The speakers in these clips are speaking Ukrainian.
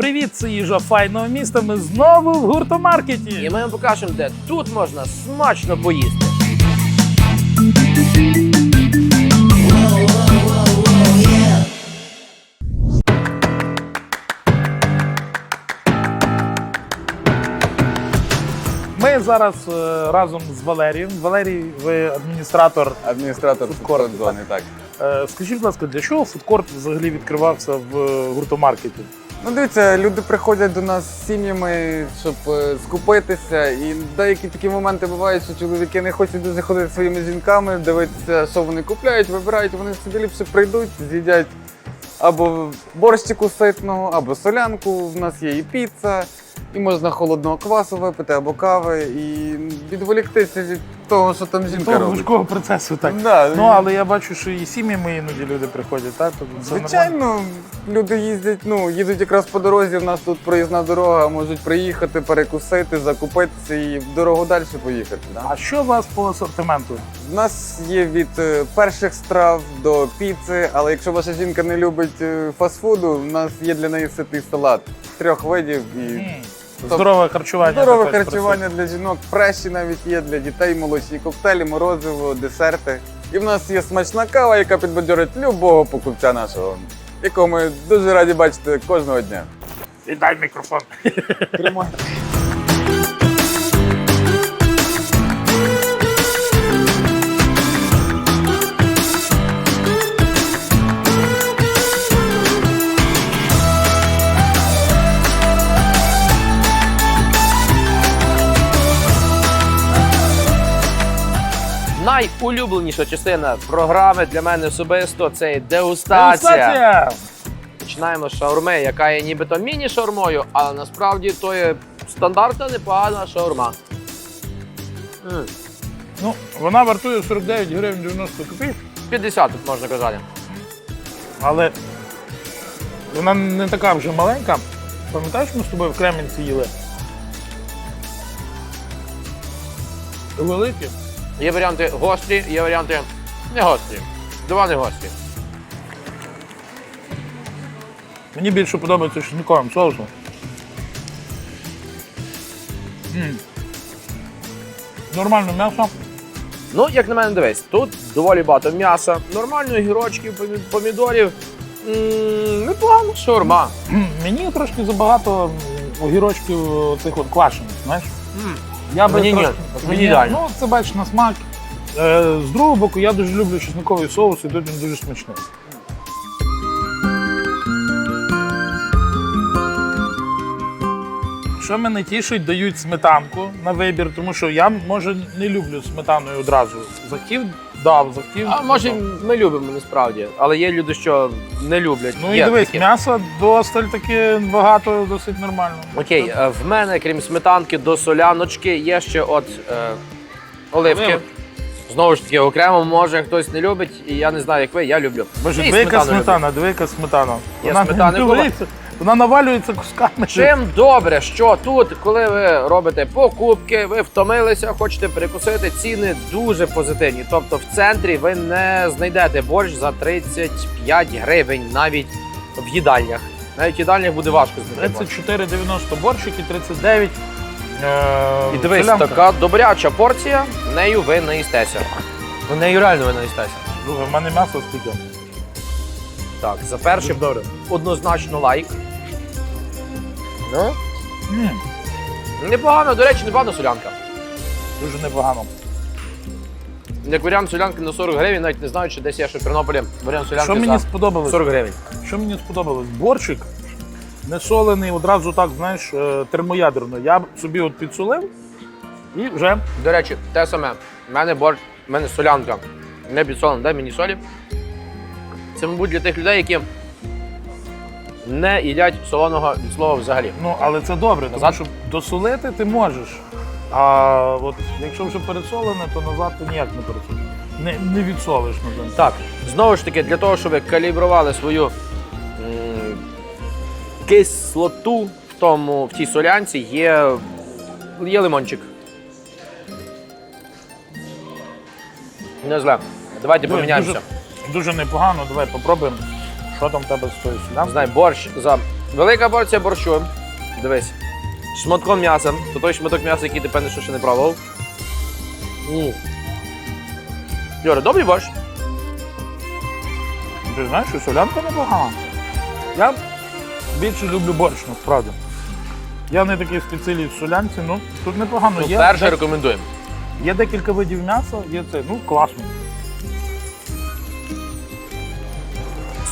Привіт, це їжа файного міста. Ми знову в гуртомаркеті. І ми вам покажемо, де тут можна смачно поїсти. Ми зараз е, разом з Валерієм. Валерій, ви адміністратор. Адміністратор Фудкорт, зони, так. Е, Скажіть, будь ласка, для чого фудкорт взагалі відкривався в е, гуртомаркеті? Ну дивіться, люди приходять до нас з сім'ями, щоб е, скупитися. І деякі такі моменти бувають, що чоловіки не хочуть дуже ходити зі своїми жінками, дивитися, що вони купляють, вибирають, вони собі ліпше прийдуть, з'їдять або борщику ситного, або солянку. В нас є і піца, і можна холодного квасу випити, або кави, і відволіктися від того, що там жінка Того робить. важкого процесу, так. Да, Ну, але я бачу, що і сім'ями іноді люди приходять, так? Тобто це нормально. Звичайно, люди їздять, ну, їдуть якраз по дорозі, в нас тут проїзна дорога, можуть приїхати, перекусити, закупитися і в дорогу далі поїхати. Да? А що у вас по асортименту? У нас є від е, перших страв до піци, але якщо ваша жінка не любить е, фастфуду, у нас є для неї ситий салат трьох видів і Тобто Здорове харчування. здорове харчування для жінок, фреші навіть є для дітей, молочні коктейлі, морозиво, десерти. І в нас є смачна кава, яка підбадьорить любого покупця нашого, якого ми дуже раді бачити кожного дня. Віддай мікрофон. Тримай. Найулюбленіша частина програми для мене особисто це дегустація. Дегустація! Починаємо з шаурми, яка є нібито міні-шаурмою, але насправді то є стандартна непогана шаурма. М, Ну, вона вартує 49 гривень 90 копійок, 50 тут можна казати. але вона не така вже маленька. Пам'ятаєш, ми з тобою в Кремінці їли? Великі. Є варіанти гострі, є варіанти не гострі. Два не гострі. Мені більше подобається шніковим соусом. М. Нормальне м'ясо. Ну, як на мене, дивись, тут доволі багато м'яса, нормально гірочків, помідорів. М, Непогано шаурма. Мені трошки забагато м, огірочків цих от квашених, знаєш? Я би Мені ні, мені. Ну, це бачиш на смак. Е, з другого боку, я дуже люблю чесниковий соус, і тут він дуже смачний. Що мене тішить, дають сметанку на вибір, тому що я може не люблю сметаною одразу. Захотів, дав, захотів. А може ми любимо насправді, але є люди, що не люблять. Ну і Є дивись, таке. м'яса досталь таки багато, досить нормально. Окей, е, в мене, крім сметанки до соляночки, є ще от е, оливки. Знову ж таки, окремо, може хтось не любить, і я не знаю, як ви, я люблю. Боже, І двійка сметану люблю. сметана, двійка сметана. Є Вона, сметани не була. Вона навалюється кусками. Чим добре, що тут, коли ви робите покупки, ви втомилися, хочете перекусити, ціни дуже позитивні. Тобто в центрі ви не знайдете борщ за 35 гривень навіть в їдальнях. Навіть в їдальнях буде важко знайти. борщ. 34,90 борщики, 39. Е, І дивись, солянка. така добряча порція, нею ви наїстеся. Ну, нею реально ви наїстеся. Слухай, в мене м'ясо стільки. Так, за першим добре. однозначно лайк. Ну, М, непогано, до речі, непогано солянка. дуже непогано. Як варіант солянки на 40 гривень, навіть не знаю, чи десь є ще в Тернополі варіант солянки Що мені за сподобалось? 40 гривень. Що мені сподобалось? Борщик не солений, одразу так, знаєш, е, термоядерно. Я б собі от підсолив і вже. До речі, те саме. У мене борщ, у мене солянка. Не підсолена, дай мені солі. Це, мабуть, для тих людей, які не їдять солоного від слова взагалі. Ну, але це добре, тому Назад? що досолити ти можеш. А от якщо вже пересолене, то назад ти ніяк не пересолиш. Не, не відсолиш назад. Так, знову ж таки, для того, щоб ви калібрували свою м, кислоту в, тому, в тій солянці, є, є лимончик. Не зле. Давайте поміняємося. Дуже, дуже непогано, давай попробуємо, що там в тебе з тою Не знаю, борщ за Велика порція борщу. Дивись. Шматком м'яса. То той шматок м'яса, який ти певне, що ще не пробував. М. Юра, добрий борщ. Ти знаєш, що солянка непогана. Я більше люблю борщ, насправді. Я не такий спеціаліст в солянці, ну тут непогано. Ну, є, перше рекомендуємо. є декілька видів м'яса, є це, ну класно.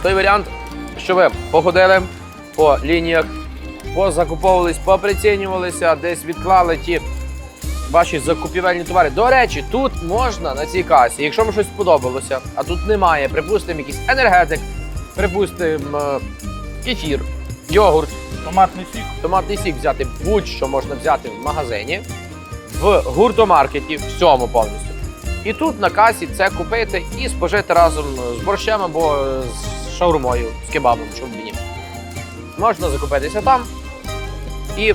Той варіант, що ви походили по лініях, позакуповувались, поприцінювалися, десь відклали ті ваші закупівельні товари. До речі, тут можна на цій касі, якщо вам щось сподобалося, а тут немає, припустимо, якийсь енергетик, припустимо, е, кефір, йогурт, Томатний сік. томатний сік взяти, будь-що можна взяти в магазині, в гуртомаркеті, всьому повністю. І тут на касі це купити і спожити разом з борщем або з шаурмою, з кебабом, чому б ні. Можна закупитися там і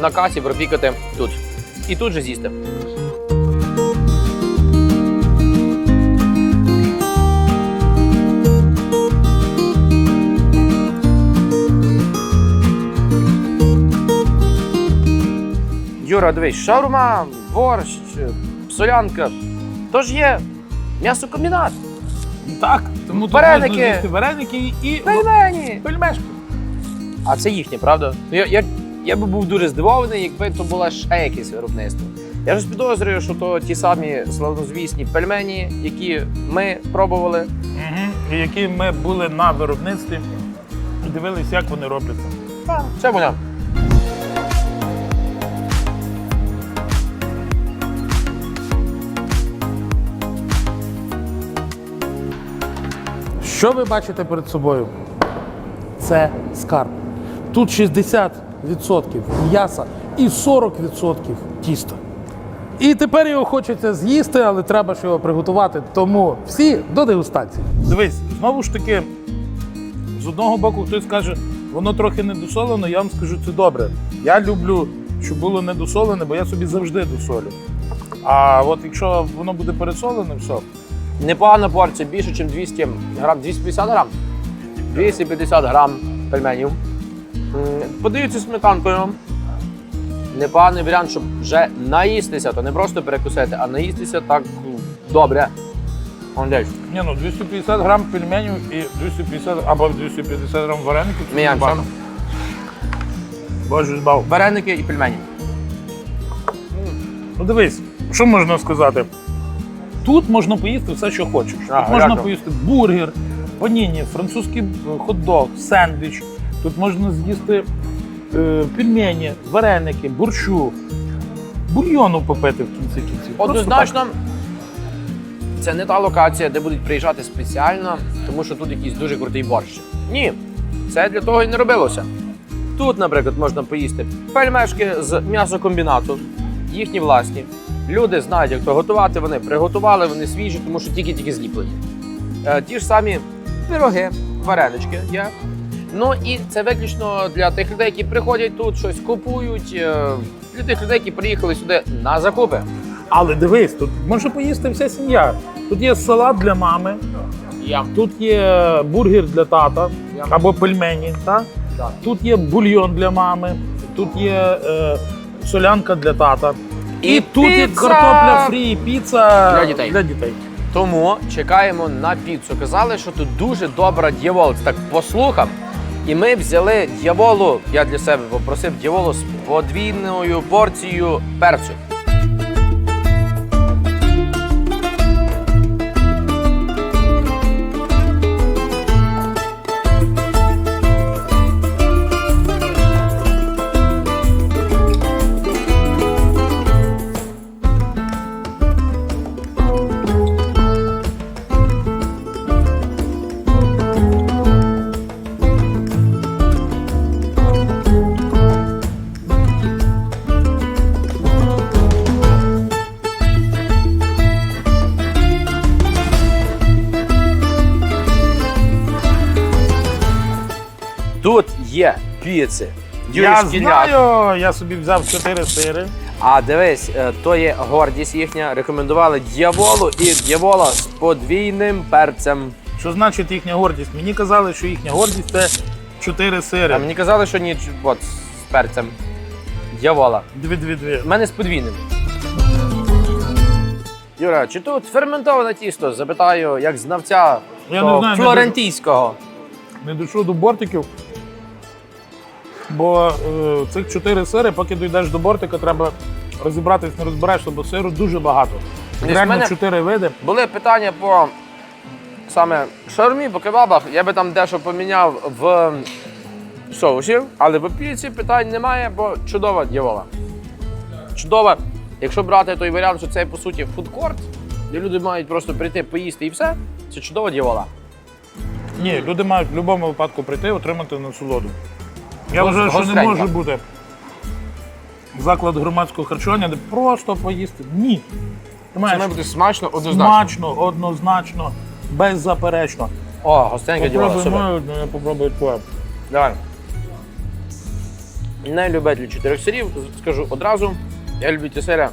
на касі пропікати тут. І тут же з'їсти. Юра, дивись, шаурма, борщ, солянка. Тож є м'ясокомбінат. Так, тому тут Вареники. можна з'їсти вареники і Пельмені. пельмешки. А це їхнє, правда? Ну, Я, я, я би був дуже здивований, якби то було ще якесь виробництво. Я ж підозрюю, що то ті самі славнозвісні пельмені, які ми пробували. Угу. І які ми були на виробництві і дивилися, як вони робляться. Це вона. Що ви бачите перед собою? Це скарб. Тут 60% м'яса і 40% тіста. І тепер його хочеться з'їсти, але треба ж його приготувати. Тому всі до дегустації. Дивись, знову ж таки, з одного боку хтось каже, воно трохи недосолено, я вам скажу, це добре. Я люблю, щоб було недосолене, бо я собі завжди досолю. А от якщо воно буде пересолене, все. Непогана порція, більше, ніж 200 грам. 250 грам? 250 грам пельменів. Подаються сметанкою. Непоганий варіант, щоб вже наїстися, то не просто перекусити, а наїстися так добре. Ні, ну 250 грам пельменів і 250 або 250 грам вареників. це. Боже збав. Вареники і пельмені. Ну дивись, що можна сказати? Тут можна поїсти все, що хочеш. А, Тут можна дякую. поїсти бургер, паніні, французький хот-дог, сендвіч. Тут можна з'їсти е, пельмені, вареники, борщу, бульйону попити в кінці кінців. Однозначно, це не та локація, де будуть приїжджати спеціально, тому що тут якийсь дуже крутий борщ. Ні, це для того і не робилося. Тут, наприклад, можна поїсти пельмешки з м'ясокомбінату, їхні власні. Люди знають, як то готувати, вони приготували, вони свіжі, тому що тільки-тільки зліплені. Е, ті ж самі пироги, варенички є. Ну і це виключно для тих людей, які приходять тут, щось купують, е, для тих людей, які приїхали сюди на закупи. Але дивись, тут може поїсти вся сім'я. Тут є салат для мами, Я. тут є бургер для тата Я. або пельмені. Так? Так. Тут є бульйон для мами, тут є е, солянка для тата. І, І тут є піца! картопля фрі, піца Для дітей. Для дітей. Тому чекаємо на піцу. Казали, що тут дуже добра дьявол. Так послухав. І ми взяли дьяволу. Я для себе попросив дьяволу з подвійною порцією перцю. Тут є піци. Я знаю, я собі взяв 4 сири. А дивись, е, то є гордість їхня. Рекомендували дьяволу і дьявола з подвійним перцем. Що значить їхня гордість? Мені казали, що їхня гордість це чотири сири. А мені казали, що ні, от з перцем. Дьявола. Дві-дві-дві. У мене з подвійним. Юра, чи тут ферментоване тісто? Запитаю, як знавця Я того не знаю, не флорентійського. Не дійшов до бортиків. Бо е, цих чотири сири, поки дійдеш до бортика, треба розібратись, не розбираєшся, бо сиру дуже багато. Десь Реально мене- чотири види. Були питання по саме шаурмі, по кебабах. Я би там дещо поміняв в соусі, але в піці питань немає, бо чудова дьявола. Чудова. Якщо брати той варіант, що це по суті фудкорт, де люди мають просто прийти поїсти і все, це чудова дьявола. Ні, люди мають в будь-якому випадку прийти і отримати насолоду. Я вважаю, що не може бути заклад громадського харчування, де просто поїсти. Ні. Ти Це маєш має бути смачно, однозначно. смачно, однозначно, беззаперечно. О, гостенька. Попробуй мою, я попробую твою. Давай. Не любитель чотирьох сирів, скажу одразу. Я люблю ті сири.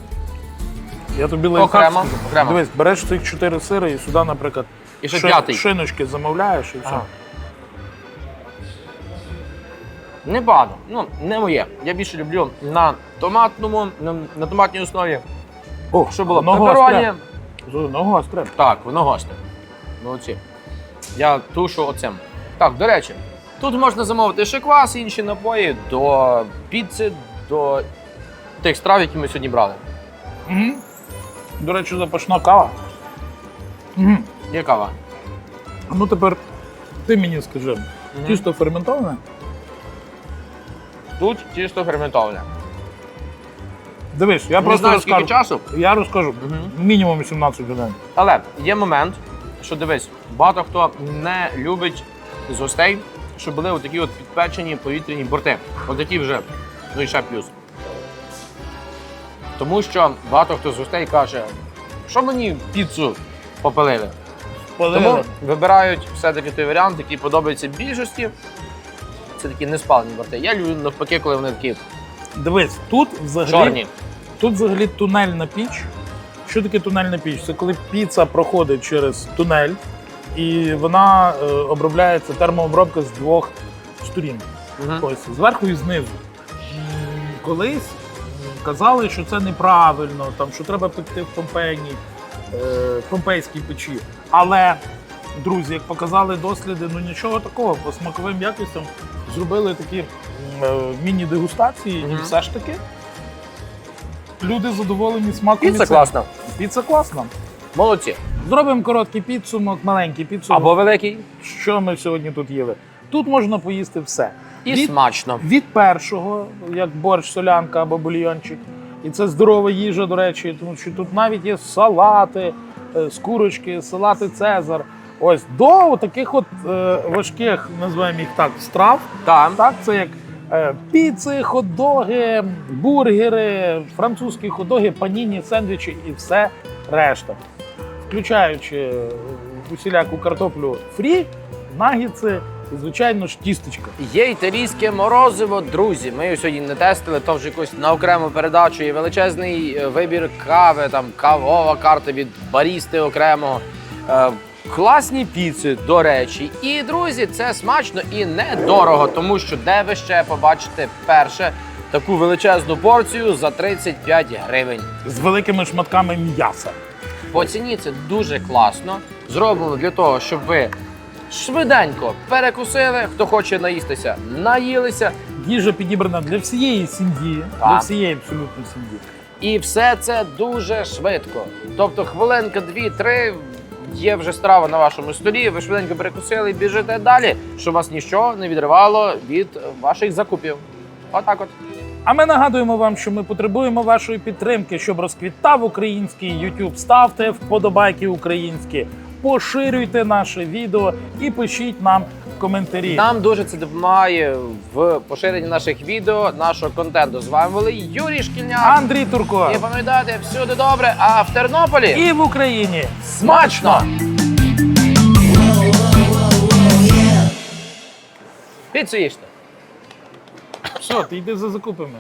Я тобі лайфхак Окремо, скажу. окремо. Дивись, береш цих чотири сири і сюди, наприклад, І ще ши- п'ятий. шиночки замовляєш і все. Ага. Не багато. Ну, не моє. Я більше люблю на томатному, на, на томатній основі. О, Що було? Пепероні. гостре. Воно гостре. Так, воно госте. Молодці. Я тушу оцим. Так, до речі, тут можна замовити ще квас, інші напої до піци, до тих страв, які ми сьогодні брали. Мгм. До речі, запашна кава. Мгм. Є кава. Ну тепер ти мені скажи, тісто ферментоване? Тут тісто ферментоване. Дивись, я Не просто знаю, скільки розкажу. часу, Я розкажу. Мінімум 18 годин. Але є момент, що дивись, багато хто не любить з гостей, щоб були отакі от підпечені повітряні борти. Отакі вже, ну і ще плюс. Тому що багато хто з гостей каже, що мені піцу попалили. Тому вибирають все-таки той варіант, який подобається більшості. Це такі неспалені борти. Я люблю навпаки, коли вони такі Дивись, тут взагалі, чорні. тут взагалі тунельна піч. Що таке тунельна піч? Це коли піца проходить через тунель і вона е, обробляється термообробка з двох сторін. Мгм. Ось зверху і знизу. М, Колись казали, що це неправильно, там що треба пекти в помпейній, е, помпейській печі. Але, друзі, як показали досліди, ну нічого такого, по смаковим якостям зробили такі е, міні-дегустації, і все ж таки люди задоволені смаком. Піца класна. Піца класна. Молодці. Зробимо короткий підсумок, маленький підсумок. Або великий Що ми сьогодні тут їли? Тут можна поїсти все. і Від- смачно. від першого, як борщ, солянка або бульйончик. І це здорова їжа, до речі, тому що тут навіть є салати е, з курочки, салати Цезар. Ось до таких от е, важких, називаємо їх так, страв. Там. Так, це як е, піци, хот-доги, бургери, французькі хот-доги, паніні, сендвічі і все решта. Включаючи е, усіляку картоплю фрі, нагідси і, звичайно ж, тістечка. Є італійське морозиво, друзі. Ми його сьогодні не тестили, то вже якось на окрему передачу. Є величезний е, вибір кави, там кавова карта від барісти окремо. Класні піци, до речі. І друзі, це смачно і недорого, тому що де ви ще побачите перше таку величезну порцію за 35 гривень. з великими шматками м'яса. По ціні це дуже класно. Зроблено для того, щоб ви швиденько перекусили. Хто хоче наїстися, наїлися. Їжа підібрана для всієї сім'ї, для всієї абсолютно сім'ї. І все це дуже швидко. Тобто хвилинка, дві-три. Є вже страва на вашому столі, ви швиденько перекусили і біжите далі, щоб вас нічого не відривало від ваших закупів. Отак от. А ми нагадуємо вам, що ми потребуємо вашої підтримки, щоб розквітав український YouTube. Ставте вподобайки українські, поширюйте наше відео і пишіть нам коментарі. Нам дуже це допомагає в поширенні наших відео, нашого контенту. З вами були Юрій Шкільняк. Андрій Турко І пам'ятайте, всюди добре, а в Тернополі і в Україні смачно! Піцу їжте. Що, ти йди за закупами.